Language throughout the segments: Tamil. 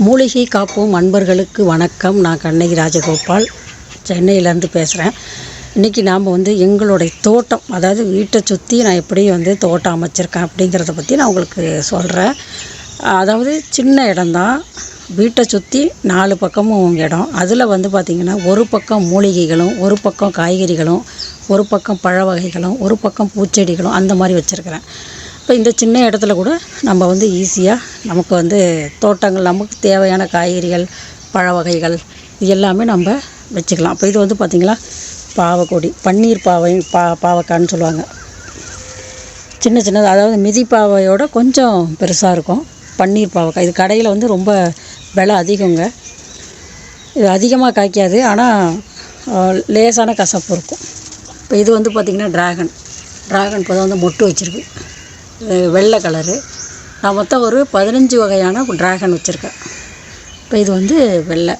மூலிகை காப்போம் அன்பர்களுக்கு வணக்கம். நான் கண்ணகி ராஜகோபால். சென்னையிலேருந்து பேசுகிறேன் இன்றைக்கி நாம் வந்து எங்களுடைய தோட்டம் அதாவது வீட்டை சுற்றி நான் எப்படி வந்து தோட்டம் அமைச்சிருக்கேன் அப்படிங்கிறத பற்றி நான் உங்களுக்கு சொல்கிறேன் அதாவது சின்ன இடம்தான். வீட்டை சுற்றி நாலு பக்கமும் இடம். அதில் வந்து பார்த்திங்கன்னா ஒரு பக்கம் மூலிகைகளும் ஒரு பக்கம் காய்கறிகளும் ஒரு பக்கம் பழ வகைகளும் ஒரு பக்கம் பூச்செடிகளும் அந்த மாதிரி வச்சுருக்கிறேன். இப்போ இந்த சின்ன இடத்துல கூட நம்ம வந்து ஈஸியாக நமக்கு வந்து தோட்டங்கள் நமக்கு தேவையான காய்கறிகள் பழ வகைகள் இது எல்லாமே நம்ம வச்சுக்கலாம். இப்போ இது வந்து பார்த்திங்களா பாவக்கொடி பன்னீர் பாவை பா பாவக்கான்னு சொல்லுவாங்க. சின்ன சின்னது அதாவது மிதி பாவையோட கொஞ்சம் பெருசாக இருக்கும். பன்னீர் பாவக்காய் இது கடையில் வந்து ரொம்ப விலை அதிகங்க. இது அதிகமாக காய்க்காது ஆனால் லேசான கசப்பு இருக்கும். இப்போ இது வந்து பார்த்திங்கன்னா ட்ராகன் ட்ராகன் இப்போ வந்து மொட்டு வச்சுருக்கு. வெள்ளை கலரு. நான் மொத்தம் ஒரு பதினஞ்சு வகையான ட்ராகன் வச்சுருக்கேன். இப்போ இது வந்து வெள்ளை.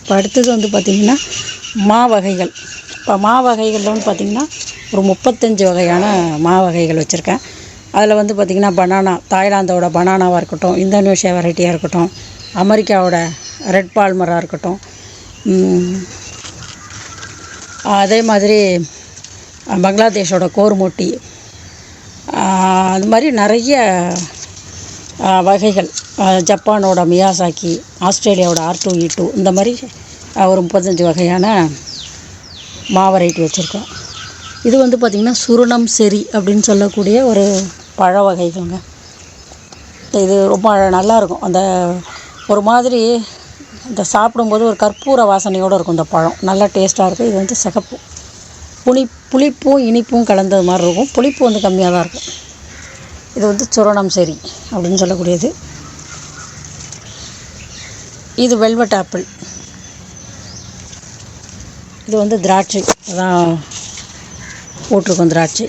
இப்போ அடுத்தது வந்து பார்த்திங்கன்னா மா வகைகள். இப்போ மா வகைகளில் வந்து பார்த்திங்கன்னா ஒரு முப்பத்தஞ்சு வகையான மா வகைகள் வச்சுருக்கேன். அதில் வந்து பார்த்திங்கன்னா பனானா தாய்லாந்தோட பனானாவாக இருக்கட்டும் இந்தோனேஷியா வெரைட்டியாக இருக்கட்டும் அமெரிக்காவோட ரெட் பால்மராக இருக்கட்டும் அதே மாதிரி பங்களாதேஷோட கோர்மோட்டி அது மாதிரி நிறைய வகைகள். ஜப்பானோட மியாசாக்கி ஆஸ்திரேலியாவோட ஆர் டூ இ டூ இந்த மாதிரி ஒரு முப்பத்தஞ்சு வகையான மா வெரைட்டி வச்சுருக்கோம். இது வந்து பார்த்திங்கன்னா சுருணம் செரி அப்படின்னு சொல்லக்கூடிய ஒரு பழ வகைகள்ங்க. இது ரொம்ப நல்லாயிருக்கும் அந்த ஒரு மாதிரி இந்த சாப்பிடும்போது ஒரு கற்பூர வாசனையோடு இருக்கும் இந்த பழம். நல்லா டேஸ்ட்டாக இருக்குது இது வந்து சிகப்பு. புளி புளிப்பும் இனிப்பும் கலந்தது மாதிரி இருக்கும். புளிப்பு வந்து கம்மியாக தான் இருக்கும். இது வந்து சுரணம் சரி அப்படின்னு சொல்லக்கூடியது. இது வெல்வெட் ஆப்பிள். இது வந்து திராட்சை. அதான் போட்டிருக்கோம் திராட்சை.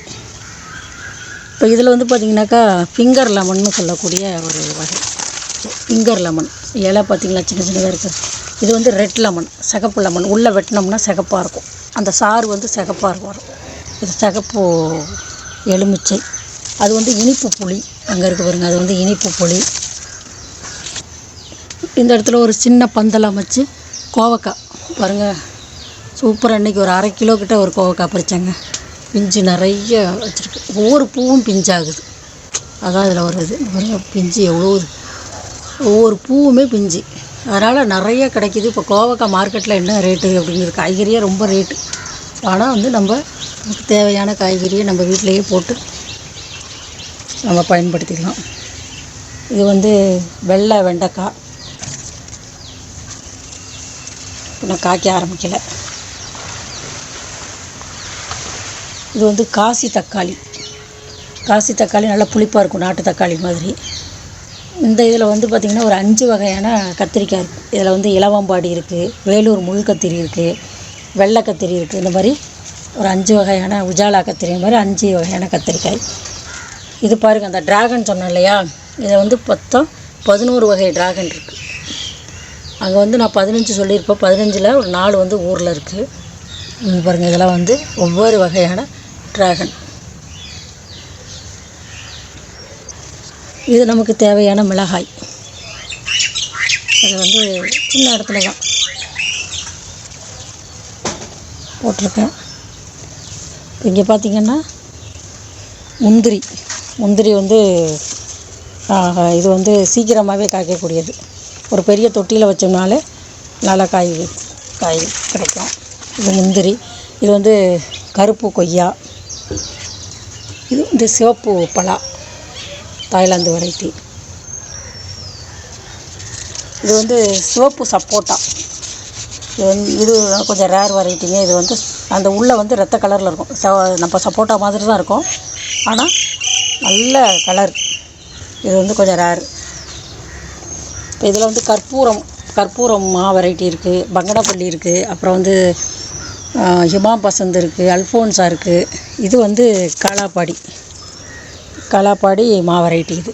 இப்போ இதில் வந்து பார்த்திங்கனாக்கா ஃபிங்கர் லெமன்னு சொல்லக்கூடிய ஒரு வகை. ஃபிங்கர் லெமன் இலை பார்த்திங்களா? சின்ன சின்னதாக இருக்குது. இது வந்து ரெட் லெமன் சிகப்பு லெமன் உள்ளே வெட்டினோம்னா சிகப்பாக இருக்கும். அந்த சாறு வந்து சிகப்பாக இருக்கும். வரும் இது சிகப்பு எலுமிச்சை. அது வந்து இனிப்பு புளி. அங்கே இருக்க பாருங்க அது வந்து இனிப்பு புளி. இந்த இடத்துல ஒரு சின்ன பந்தல் அமைச்சு கோவக்காய். பாருங்கள் சூப்பராக இன்றைக்கி ஒரு அரை கிலோ கிட்ட ஒரு கோவக்காய் பறிச்சாங்க. பிஞ்சு நிறைய வச்சுருக்கு. ஒவ்வொரு பூவும் பிஞ்சாகுது. அதான் இதில் ஒரு இது பிஞ்சு எவ்வளோ ஒவ்வொரு பூவுமே பிஞ்சு. அதனால் நிறைய கிடைக்கிது. இப்போ கோவக்காய் மார்க்கெட்டில் என்ன ரேட்டு அப்படிங்கிறது காய்கறியே ரொம்ப ரேட்டு ஆனால் வந்து நம்ம தேவையான காய்கறியை நம்ம வீட்டிலையே போட்டு நம்ம பயன்படுத்திக்கலாம். இது வந்து வெள்ளை வெண்டைக்காய். நான் காய்க்க ஆரம்பிக்கலை. இது வந்து காசி தக்காளி. காசி தக்காளி நல்லா புளிப்பாக இருக்கும். நாட்டு தக்காளி மாதிரி. இந்த இதில் வந்து பார்த்திங்கன்னா ஒரு அஞ்சு வகையான கத்திரிக்காய் இருக்குது இதில் வந்து இலவம்பாடி இருக்குது வேலூர் முள் கத்திரி இருக்குது வெள்ளை கத்திரி இருக்குது இந்த மாதிரி ஒரு அஞ்சு வகையான உஜாலா கத்திரி இந்த மாதிரி அஞ்சு வகையான கத்திரிக்காய். இது பாருங்கள் அந்த டிராகன் சொன்னேன் இல்லையா? இதை வந்து மொத்தம் பதினோரு வகை டிராகன் இருக்குது அங்கே வந்து நான் பதினஞ்சு சொல்லியிருப்பேன். பதினஞ்சில் ஒரு நாலு வந்து ஊரில் இருக்குது பாருங்கள் இதெல்லாம் வந்து ஒவ்வொரு வகையான டிராகன் இது நமக்கு தேவையான மிளகாய். இது வந்து சின்ன இடத்துல தான் போட்டிருக்கேன். இங்கே பார்த்தீங்கன்னா முந்திரி. முந்திரி வந்து இது வந்து சீக்கிரமாகவே காய்க்கக்கூடியது. ஒரு பெரிய தொட்டியில் வச்சோம்னாலே நல்லா காய் காய் கிடைக்கும். இது முந்திரி. இது வந்து கருப்பு கொய்யா. இது வந்து சிவப்பு பலா. Thailand variety. இது வந்து சிவப்பு சப்போட்டா. இது வந்து இது கொஞ்சம் ரேர் வெரைட்டிங்க இது வந்து அந்த உள்ளே வந்து ரத்த கலரில் இருக்கும். ச- நம்ம சப்போட்டா மாதிரி தான் இருக்கும். ஆனால் நல்ல கலர் இது வந்து கொஞ்சம் ரேர் இப்போ இதில் வந்து கற்பூரம் கற்பூரம் மா வெரைட்டி இருக்குது பங்கடப்பள்ளி இருக்குது அப்புறம் வந்து ஆஹ், ஹிமா பசந்த் இருக்குது அல்ஃபோன்ஸா இருக்குது இது வந்து காலாப்பாடி காலாப்பாடி மா வெரைட்டி இது.